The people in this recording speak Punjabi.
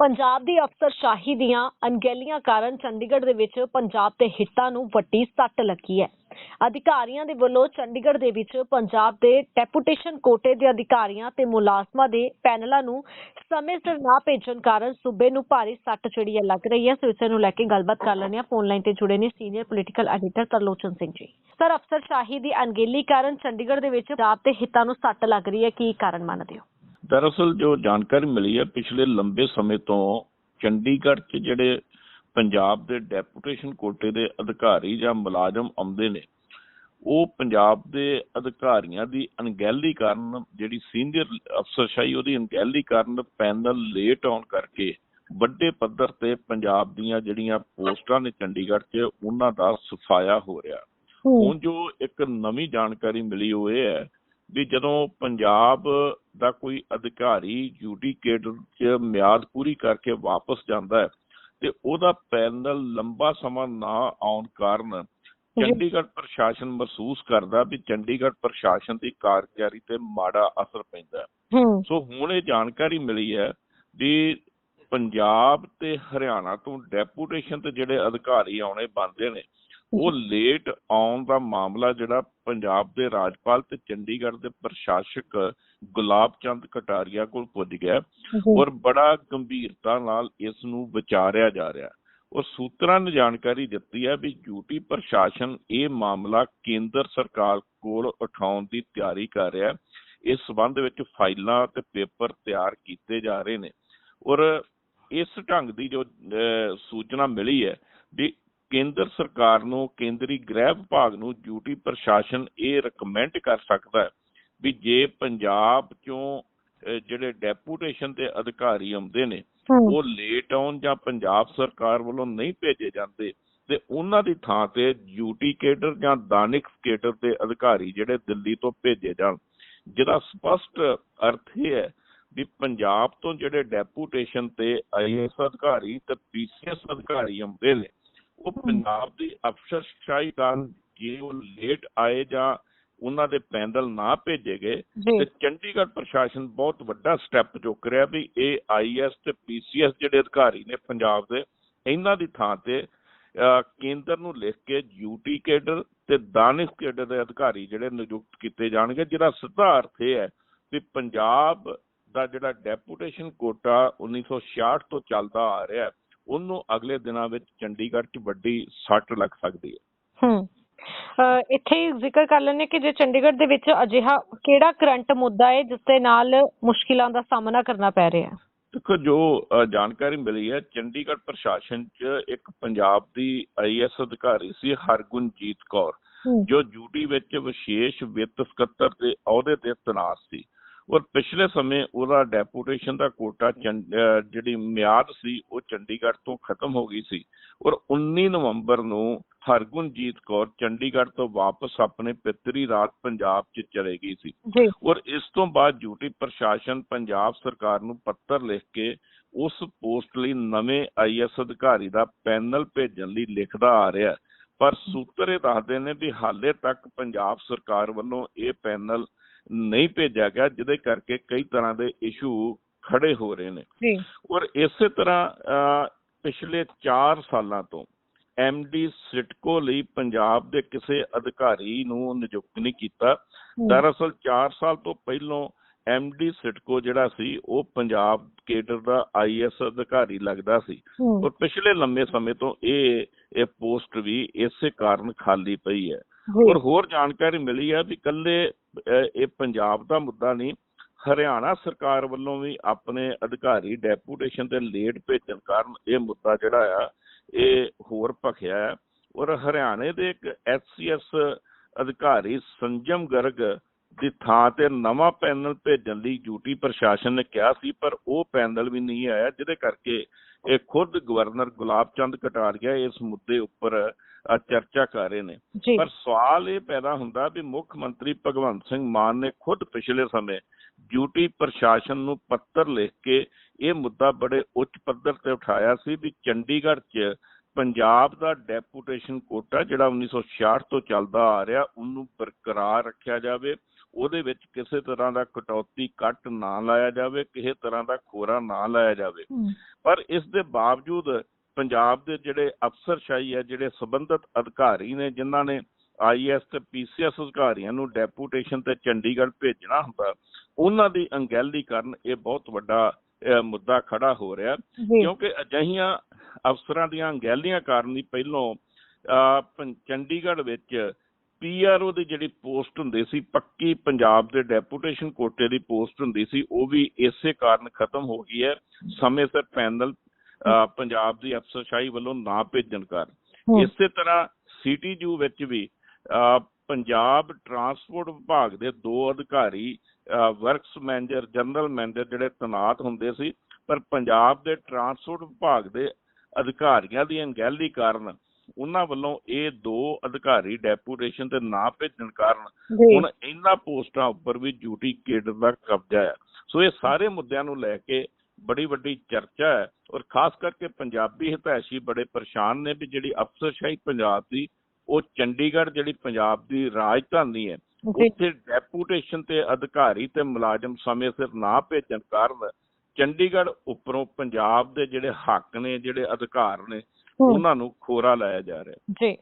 ਪੰਜਾਬ ਦੀ ਅਫਸਰਸ਼ਾਹੀ ਦੀਆਂ ਅਣਗਹਿਲੀਆਂ ਕਾਰਨ ਚੰਡੀਗੜ੍ਹ ਦੇ ਵਿੱਚ ਪੰਜਾਬ ਦੇ ਹਿੱਤਾਂ ਨੂੰ ਵੱਡੀ ਸੱਟ ਲੱਗੀ ਹੈ। ਅਧਿਕਾਰੀਆਂ ਦੇ ਵੱਲੋਂ ਚੰਡੀਗੜ੍ਹ ਦੇ ਵਿੱਚ ਪੰਜਾਬ ਦੇ ਡੈਪੂਟੇਸ਼ਨ ਕੋਟੇ ਦੇ ਅਧਿਕਾਰੀਆਂ ਤੇ ਮੁਲਾਜ਼ਮਾਂ ਦੇ ਪੈਨਲਾਂ ਨੂੰ ਸਮੇਂ ਸਿਰ ਨਾ ਭੇਜਣ ਕਾਰਨ ਸੂਬੇ ਨੂੰ ਭਾਰੀ ਸੱਟ ਜਿਹੜੀ ਹੈ ਲੱਗ ਰਹੀ ਹੈ। ਸੋ ਇਸੇ ਨੂੰ ਲੈ ਕੇ ਗੱਲਬਾਤ ਕਰ ਲੈਂਦੇ ਹਾਂ। ਫੋਨ ਲਾਈਨ ਤੇ ਜੁੜੇ ਨੇ senior political editor Tarlochan Singh ji. Sir ਅਫਸਰਸ਼ਾਹੀ ਦੀ ਅਣਗਹਿਲੀ ਕਾਰਨ ਚੰਡੀਗੜ੍ਹ ਦੇ ਵਿੱਚ ਪੰਜਾਬ ਦੇ ਹਿੱਤਾਂ ਨੂੰ ਸੱਟ ਲੱਗ ਰਹੀ ਹੈ। ਕੀ ਕਾਰਨ ਮੰਨਦੇ ਹੋ? ਦਰਅਸਲ ਜੋ ਜਾਣਕਾਰੀ ਮਿਲੀ ਹੈ ਪਿਛਲੇ ਲੰਬੇ ਸਮੇਂ ਤੋਂ ਚੰਡੀਗੜ੍ਹ 'ਚ ਜਿਹੜੇ ਪੰਜਾਬ ਦੇ ਡੈਪੂਟੇਸ਼ਨ ਕੋਟੇ ਦੇ ਅਧਿਕਾਰੀ ਜਾਂ ਮੁਲਾਜ਼ਮ ਆਉਂਦੇ ਨੇ ਉਹ ਪੰਜਾਬ ਦੇ ਅਧਿਕਾਰੀਆਂ ਦੀ ਅਣਗਹਿਲੀ ਕਾਰਨ ਜਿਹੜੀ ਸੀਨੀਅਰ ਅਫਸਰਸ਼ਾਹੀ ਉਹਦੀ ਅਣਗਹਿਲੀ ਕਾਰਨ ਪੈਨਲ ਲੇਟ ਆਉਣ ਕਰਕੇ ਵੱਡੇ ਪੱਧਰ ਤੇ ਪੰਜਾਬ ਦੀਆਂ ਜਿਹੜੀਆਂ ਪੋਸਟਾਂ ਨੇ ਚੰਡੀਗੜ੍ਹ 'ਚ ਉਹਨਾਂ ਦਾ ਸਫਾਇਆ ਹੋ ਰਿਹਾ। ਹੁਣ ਜੋ ਇੱਕ ਨਵੀਂ ਜਾਣਕਾਰੀ ਮਿਲੀ ਉਹ ਇਹ ਹੈ ਵੀ ਜਦੋਂ ਪੰਜਾਬ ਦਾ ਕੋਈ ਅਧਿਕਾਰੀ ਕੇਡਰ 'ਚ ਮਿਆਦ ਪੂਰੀ ਕਰਕੇ ਵਾਪਸ ਜਾਂਦਾ ਹੈ ਤੇ ਉਹਦਾ ਪੈਨਲ ਲੰਬਾ ਸਮਾਂ ਨਾ ਆਉਣ ਕਾਰਨ ਚੰਡੀਗੜ੍ਹ ਪ੍ਰਸ਼ਾਸਨ ਮਹਿਸੂਸ ਕਰਦਾ ਵੀ ਚੰਡੀਗੜ੍ਹ ਪ੍ਰਸ਼ਾਸਨ ਦੀ ਕਾਰਗੁਜ਼ਾਰੀ ਤੇ ਮਾੜਾ ਅਸਰ ਪੈਂਦਾ ਸੋ ਹੁਣ ਇਹ ਜਾਣਕਾਰੀ ਮਿਲੀ ਹੈ ਵੀ ਪੰਜਾਬ ਤੇ ਹਰਿਆਣਾ ਤੋਂ ਡੈਪੂਟੇਸ਼ਨ ਤੇ ਜਿਹੜੇ ਅਧਿਕਾਰੀ ਆਉਣੇ ਬੰਦੇ ਨੇ ਉਹ ਲੇਟ ਆਉਣ ਦਾ ਮਾਮਲਾ ਜਿਹੜਾ ਪੰਜਾਬ ਦੇ ਰਾਜਪਾਲ ਤੇ ਚੰਡੀਗੜ੍ਹ ਦੇ ਪ੍ਰਸ਼ਾਸਕ ਗੁਲਾਬ ਚੰਦ ਕਟਾਰੀਆ ਕੋਲ ਪੁੱਜ ਗਿਆ ਔਰ ਬੜਾ ਗੰਭੀਰਤਾ ਨਾਲ ਇਸ ਨੂੰ ਵਿਚਾਰਿਆ ਜਾ ਰਿਹਾ। ਔਰ ਸੂਤਰਾਂ ਨੇ ਜਾਣਕਾਰੀ ਦਿੱਤੀ ਹੈ ਵੀ ਯੂਟੀ ਪ੍ਰਸ਼ਾਸਨ ਇਹ ਮਾਮਲਾ ਕੇਂਦਰ ਸਰਕਾਰ ਕੋਲ ਉਠਾਉਣ ਦੀ ਤਿਆਰੀ ਕਰ ਰਿਹਾ ਹੈ। ਇਸ ਸਬੰਧ ਵਿੱਚ ਫਾਈਲਾਂ ਤੇ ਪੇਪਰ ਤਿਆਰ ਕੀਤੇ ਜਾ ਰਹੇ ਨੇ। ਔਰ ਇਸ ਢੰਗ ਦੀ ਜੋ ਸੂਚਨਾ ਮਿਲੀ ਹੈ ਵੀ ਕੇਂਦਰ ਸਰਕਾਰ ਨੂੰ ਕੇਂਦਰੀ ਗ੍ਰਹਿ ਵਿਭਾਗ ਨੂੰ ਡਿਊਟੀ ਪ੍ਰਸ਼ਾਸਨ ਇਹ ਰეკਮੈਂਡ ਕਰ ਸਕਦਾ ਹੈ ਵੀ ਜੇ ਪੰਜਾਬ ਚੋਂ ਜਿਹੜੇ ਡੈਪੂਟੇਸ਼ਨ ਦੇ ਅਧਿਕਾਰੀ ਆਉਂਦੇ ਨੇ ਉਹ ਲੇਟ ਆਉਣ ਜਾਂ ਪੰਜਾਬ ਸਰਕਾਰ ਵੱਲੋਂ ਨਹੀਂ ਭੇਜੇ ਜਾਂਦੇ ਤੇ ਉਹਨਾਂ ਦੀ ਥਾਂ ਤੇ ਡਿਊਟੀ ਕੇਡਰ ਜਾਂ ਦਾਨਿਕ ਕੇਡਰ ਦੇ ਅਧਿਕਾਰੀ ਜਿਹੜੇ ਦਿੱਲੀ ਤੋਂ ਭੇਜੇ ਜਾਣ। ਜਿਹਦਾ ਸਪਸ਼ਟ ਅਰਥ ਇਹ ਹੈ ਵੀ ਪੰਜਾਬ ਤੋਂ ਜਿਹੜੇ ਡੈਪੂਟੇਸ਼ਨ ਤੇ ਆਈਐਸ ਅਧਿਕਾਰੀ ਤੇ ਪੀਸੀਐਸ ਅਧਿਕਾਰੀ ਆਉਂਦੇ ਨੇ ਉਹ ਪੰਜਾਬ ਦੀ ਅਫਸਰਸ਼ਾਹੀ ਕਾਰਨ ਜੇ ਉਹ ਲੇਟ ਆਏ ਜਾਂ ਉਹਨਾਂ ਦੇ ਪੈਨਲ ਨਾ ਭੇਜੇ ਗਏ ਤੇ ਚੰਡੀਗੜ੍ਹ ਪ੍ਰਸ਼ਾਸਨ ਬਹੁਤ ਵੱਡਾ ਸਟੈਪ ਚੁੱਕ ਰਿਹਾ ਵੀ ਇਹ ਆਈਐਸ ਤੇ ਪੀਸੀਐਸ ਜਿਹੜੇ ਅਧਿਕਾਰੀ ਨੇ ਪੰਜਾਬ ਦੇ ਇਹਨਾਂ ਦੀ ਥਾਂ ਤੇ ਕੇਂਦਰ ਨੂੰ ਲਿਖ ਕੇ ਯੂਟੀ ਕੇਡਰ ਤੇ ਦਾਨਿਸ਼ ਕੇਡਰ ਦੇ ਅਧਿਕਾਰੀ ਜਿਹੜੇ ਨਿਯੁਕਤ ਕੀਤੇ ਜਾਣਗੇ ਜਿਹਦਾ ਸਿੱਧਾ ਅਰਥ ਇਹ ਹੈ ਵੀ ਪੰਜਾਬ ਦਾ ਜਿਹੜਾ ਡੈਪੂਟੇਸ਼ਨ ਕੋਟਾ 1966 ਤੋਂ ਚੱਲਦਾ ਆ ਰਿਹਾ ਹੈ, ਉਹਨੂੰ ਅਗਲੇ ਦਿਨਾਂ ਵਿੱਚ ਚੰਡੀਗੜ੍ਹ 'ਚ ਵੱਡੀ ਸੱਟ ਲੱਗ ਸਕਦੀ ਹੈ। ਇੱਥੇ ਜ਼ਿਕਰ ਕਰ ਲੈਣੇ ਕਿ ਜੇ ਚੰਡੀਗੜ੍ਹ ਦੇ ਵਿੱਚ ਅਜਿਹਾ ਕਿਹੜਾ ਕਰੰਟ ਮੁੱਦਾ ਹੈ ਜਿਸ ਦੇ ਨਾਲ ਮੁਸ਼ਕਿਲਾਂ ਦਾ ਸਾਹਮਣਾ ਕਰਨਾ ਪੈ ਰਿਹਾ ਹੈ? ਦੇਖੋ ਜੋ ਜਾਣਕਾਰੀ ਮਿਲੀ ਹੈ ਚੰਡੀਗੜ੍ਹ ਪ੍ਰਸ਼ਾਸਨ 'ਚ ਇੱਕ ਪੰਜਾਬ ਦੀ ਆਈਐਸ ਅਧਿਕਾਰੀ ਸੀ ਹਰਗੁਣਜੀਤ ਕੌਰ ਜੋ ਡਿਊਟੀ ਵਿੱਚ ਵਿਸ਼ੇਸ਼ ਵਿੱਤ ਸਕੱਤਰ ਦੇ ਅਹੁਦੇ ਤੇ ਤੈਨਾਤ ਸੀ। ਔਰ ਪਿਛਲੇ ਸਮੇਂ ਉਹਦਾ ਡੈਪੂਟੇਸ਼ਨ ਦਾ ਕੋਟਾ ਜਿਹੜੀ ਮਿਆਦ ਸੀ ਉਹ ਚੰਡੀਗੜ੍ਹ ਤੋਂ ਖਤਮ ਹੋ ਗਈ ਸੀ। ਔਰ 19 ਨਵੰਬਰ ਨੂੰ ਹਰਗੁਣਜੀਤ ਕੌਰ ਚੰਡੀਗੜ੍ਹ ਤੋਂ ਵਾਪਸ ਆਪਣੇ ਪਿਤਰੀ ਰਾਜ ਪੰਜਾਬ 'ਚ ਚਲੇ ਗਈ ਸੀ। ਔਰ ਇਸ ਤੋਂ ਬਾਅਦ ਡਿਊਟੀ ਪ੍ਰਸ਼ਾਸਨ ਪੰਜਾਬ ਸਰਕਾਰ ਨੂੰ ਪੱਤਰ ਲਿਖ ਕੇ ਉਸ ਪੋਸਟ ਲਈ ਨਵੇਂ ਆਈਐਸ ਅਧਿਕਾਰੀ ਦਾ ਪੈਨਲ ਭੇਜਣ ਲਈ ਲਿਖਦਾ ਆ ਰਿਹਾ। ਪਰ ਸੂਤਰ ਇਹ ਦੱਸਦੇ ਨੇ ਵੀ ਹਾਲੇ ਤੱਕ ਪੰਜਾਬ ਸਰਕਾਰ ਵੱਲੋਂ ਇਹ ਪੈਨਲ ਨਹੀਂ ਭੇਜਿਆ ਗਿਆ ਜਿਹਦੇ ਕਰਕੇ ਕਈ ਤਰ੍ਹਾਂ ਦੇ ਇਸ਼ੂ ਖੜੇ ਹੋ ਰਹੇ ਨੇ। ਜੀ। ਔਰ ਇਸੇ ਤਰ੍ਹਾਂ ਪਿਛਲੇ 4 ਸਾਲਾਂ ਤੋਂ ਐਮਡੀ ਸਿਟਕੋ ਲਈ ਪੰਜਾਬ ਦੇ ਕਿਸੇ ਅਧਿਕਾਰੀ ਨੂੰ ਨਿਯੁਕਤ ਨਹੀਂ ਕੀਤਾ। ਦਰਅਸਲ 4 ਸਾਲ ਤੋਂ ਪਹਿਲਾਂ ਐਮਡੀ ਸਿਟਕੋ ਜਿਹੜਾ ਸੀ ਉਹ ਪੰਜਾਬ ਕੇਡਰ ਦਾ ਆਈਐਸ ਅਧਿਕਾਰੀ ਲੱਗਦਾ ਸੀ। ਔਰ ਪਿਛਲੇ ਲੰਮੇ ਸਮੇਂ ਤੋਂ ਇਹ ਇਹ ਪੋਸਟ ਵੀ ਇਸੇ ਕਾਰਨ ਖਾਲੀ ਪਈ ਹੈ। ਔਰ ਹੋਰ ਜਾਣਕਾਰੀ ਮਿਲੀ ਹੈ ਵੀ ਕੱਲੇ ਇਹ ਪੰਜਾਬ ਦਾ ਮੁੱਦਾ ਨਹੀਂ, ਹਰਿਆਣਾ ਸਰਕਾਰ ਵੱਲੋਂ ਵੀ ਆਪਣੇ ਅਧਿਕਾਰੀ ਡੈਪੂਟੇਸ਼ਨ ਤੇ ਲੇਟ ਭੇਜਣ ਕਾਰਨ ਇਹ ਮੁੱਦਾ ਜਿਹੜਾ ਆ, ਇਹ ਹੋਰ ਭਖਿਆ ਹੈ। ਔਰ ਹਰਿਆਣੇ ਦੇ ਇੱਕ ਐਸਸੀਐਸ ਅਧਿਕਾਰੀ ਸੰਜਮ ਗਰਗ ਦੀ ਥਾਂ ਤੇ ਨਵਾਂ ਪੈਨਲ ਭੇਜਣ ਲਈ ਡਿਊਟੀ ਪ੍ਰਸ਼ਾਸਨ ਨੇ ਕਿਹਾ ਸੀ, ਪਰ ਉਹ ਪੈਨਲ ਵੀ ਨਹੀਂ ਆਇਆ, ਜਿਹਦੇ ਕਰਕੇ ਇਹ ਖੁਦ ਗਵਰਨਰ ਗੁਲਾਬ ਚੰਦ ਕਟਾਰੀਆ ਇਸ ਮੁੱਦੇ ਉੱਪਰ ਚਰਚਾ ਕਰ ਰਹੇ ਨੇ। ਪਰ ਸਵਾਲ ਇਹ ਪੈਦਾ ਹੁੰਦਾ ਵੀ ਮੁੱਖ ਮੰਤਰੀ ਭਗਵੰਤ ਸਿੰਘ ਮਾਨ ਨੇ ਖੁਦ ਪਿਛਲੇ ਸਮੇਂ ਡਿਊਟੀ ਪ੍ਰਸ਼ਾਸਨ ਨੂੰ ਪੱਤਰ ਲਿਖ ਕੇ ਇਹ ਮੁੱਦਾ ਬੜੇ ਉੱਚ ਪੱਧਰ ਤੇ ਉਠਾਇਆ ਸੀ ਵੀ ਚੰਡੀਗੜ੍ਹ 'ਚ ਪੰਜਾਬ ਦਾ ਡੈਪੂਟੇਸ਼ਨ ਕੋਟਾ ਜਿਹੜਾ 1966 ਤੋਂ ਚੱਲਦਾ ਆ ਰਿਹਾ ਉਹਨੂੰ ਬਰਕਰਾਰ ਰੱਖਿਆ ਜਾਵੇ। ਉਹਦੇ ਵਿੱਚ ਕਿਸੇ ਤਰ੍ਹਾਂ ਦਾ ਕਟੌਤੀ ਕੱਟ ਨਾ ਲਾਇਆ ਜਾਵੇ ਕਿਸੇ ਤਰ੍ਹਾਂ ਦਾ ਖੋਰਾ ਨਾ ਲਾਇਆ ਜਾਵੇ। ਪਰ ਇਸ ਦੇ ਬਾਵਜੂਦ ਪੰਜਾਬ ਦੇ ਜਿਹੜੇ ਅਫਸਰਸ਼ਾਹੀ ਹੈ ਜਿਹੜੇ ਸੰਬੰਧਿਤ ਅਧਿਕਾਰੀ ਨੇ ਜਿਨ੍ਹਾਂ ਨੇ ਆਈਐਸ ਤੇ ਪੀਸੀਐਸ ਅਧਿਕਾਰੀਆਂ ਨੂੰ ਡੈਪੂਟੇਸ਼ਨ ਤੇ ਚੰਡੀਗੜ੍ਹ ਭੇਜਣਾ ਹੁੰਦਾ ਉਹਨਾਂ ਦੀ ਅੰਗੈਲੀ ਕਰਨ ਇਹ ਬਹੁਤ ਵੱਡਾ ਮੁੱਦਾ ਖੜਾ ਹੋ ਰਿਹਾ। ਕਿਉਂਕਿ ਅਜਿਹੀਆਂ ਅਫਸਰਾਂ ਦੀਆਂ ਅੰਗੈਲੀਆਂ ਕਾਰਨ ਹੀ ਪਹਿਲੋਂ ਚੰਡੀਗੜ੍ਹ ਵਿੱਚ ਪੀਆਰਓ ਦੀ ਜਿਹੜੀ ਪੋਸਟ ਹੁੰਦੀ ਸੀ ਪੱਕੀ ਪੰਜਾਬ ਦੇ ਡੈਪੂਟੇਸ਼ਨ ਕੋਟੇ ਦੀ ਪੋਸਟ ਹੁੰਦੀ ਸੀ ਉਹ ਵੀ ਇਸੇ ਕਾਰਨ ਖਤਮ ਹੋ ਗਈ ਹੈ। ਸਮੇਂ ਸਿਰ ਪੈਨਲ ਪੰਜਾਬ ਦੀ ਅਫਸਰਸ਼ਾਹੀ ਵੱਲੋਂ ਨਾ ਭੇਜਣ ਹਮ, ਇਸੇ ਤਰ੍ਹਾਂ ਸਿਟੀ ਜੂ ਵਿੱਚ ਵੀ ਪੰਜਾਬ ਟਰਾਂਸਪੋਰਟ ਵਿਭਾਗ ਦੇ ਦੋ ਅਧਿਕਾਰੀ ਵਰਕਸ ਮੈਨੇਜਰ ਜਨਰਲ ਮੈਨੇਜਰ ਜਿਹੜੇ ਤੈਨਾਤ ਹੁੰਦੇ ਸੀ ਪਰ ਪੰਜਾਬ ਦੇ ਟਰਾਂਸਪੋਰਟ ਵਿਭਾਗ ਦੇ ਅਧਿਕਾਰੀਆਂ ਦੀ ਅਣਗਹਿਲੀ ਕਾਰਨ ਉਹਨਾਂ ਵੱਲੋਂ ਇਹ ਦੋ ਅਧਿਕਾਰੀ ਡੈਪੂਟੇਸ਼ਨ ਤੇ ਨਾ ਭੇਜਣ ਕਾਰਨ ਹੁਣ ਇਹਨਾਂ ਪੋਸਟਾਂ ਉੱਪਰ ਵੀ ਡਿਊਟੀ ਕੇਡਰ ਦਾ ਕਬਜ਼ਾ ਹੈ ਸੋ ਇਹ ਸਾਰੇ ਮੁੱਦਿਆਂ ਨੂੰ ਲੈ ਕੇ ਬੜੀ ਵੱਡੀ ਚਰਚਾ ਹੈ ਔਰ ਖਾਸ ਕਰਕੇ ਪੰਜਾਬੀ ਹਿਤੈਸ਼ੀ ਬੜੇ ਪਰੇਸ਼ਾਨ ਨੇ ਵੀ ਜਿਹੜੀ ਅਫਸਰਸ਼ਾਹੀ ਪੰਜਾਬ ਦੀ ਉਹ ਚੰਡੀਗੜ੍ਹ ਜਿਹੜੀ ਪੰਜਾਬ ਦੀ ਰਾਜਧਾਨੀ ਹੈ ਉੱਥੇ ਡੈਪੂਟੇਸ਼ਨ ਤੇ ਅਧਿਕਾਰੀ ਤੇ ਮੁਲਾਜ਼ਮ ਸਮੇਂ ਸਿਰ ਨਾ ਭੇਜਣ ਕਾਰਨ ਚੰਡੀਗੜ੍ਹ ਉੱਪਰੋਂ ਪੰਜਾਬ ਦੇ ਜਿਹੜੇ ਹੱਕ ਨੇ ਜਿਹੜੇ ਅਧਿਕਾਰ ਨੇ ਉਹਨਾਂ ਨੂੰ ਖੋਰਾ ਲਾਇਆ ਜਾ ਰਿਹਾ ਜੀ।